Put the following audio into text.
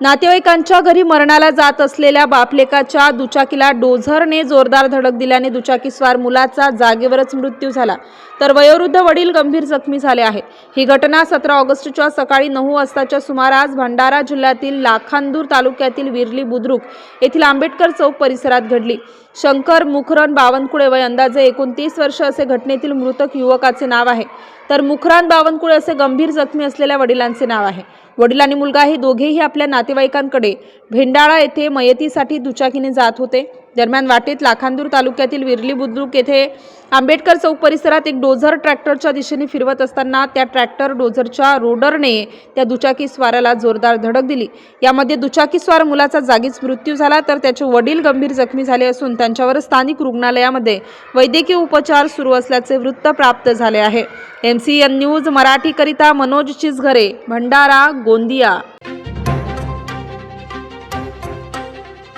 नातेवाईकांच्या घरी मरणाला जात असलेल्या बापलेकाच्या दुचाकीला डोझरने जोरदार धडक दिल्याने दुचाकीस्वार मुलाचा जागेवरच मृत्यू झाला. तर वयोवृद्ध वडील गंभीर जखमी झाले आहे ही घटना सतरा ऑगस्टच्या सकाळी नऊ वाजताच्या सुमारास भंडारा जिल्ह्यातील लाखांदूर तालुक्यातील विरली बुद्रुक येथील आंबेडकर चौक परिसरात घडली. शंकर मुखरन बावनकुळे वय अंदाजे एकोणतीस वर्ष असे घटनेतील मृतक युवकाचे नाव आहे. तर मुखरान बावनकुळे असे गंभीर जखमी असलेल्या वडिलांचे नाव आहे. वडील आणि मुलगा हे दोघेही आपल्या नातेवाईकांकडे. भेंडाळा येथे मयतीसाठी दुचाकीने जात होते. दरम्यान वाटेत लाखांदूर तालुक्यातील विरली बुद्रुक येथे आंबेडकर चौक परिसरात एक डोझर ट्रॅक्टरच्या दिशेने फिरवत असताना त्या ट्रॅक्टर डोझरच्या रोडरने त्या दुचाकी स्वाराला जोरदार धडक दिली. यामध्ये दुचाकीस्वार मुलाचा जागीच मृत्यू झाला तर त्याचे वडील गंभीर जखमी झाले असून त्यांच्यावर स्थानिक रुग्णालयामध्ये वैद्यकीय उपचार सुरू असल्याचे वृत्त प्राप्त झाले आहे. एम सी एन न्यूज मराठीकरिता मनोज चिसघरे भंडारा गोंदिया.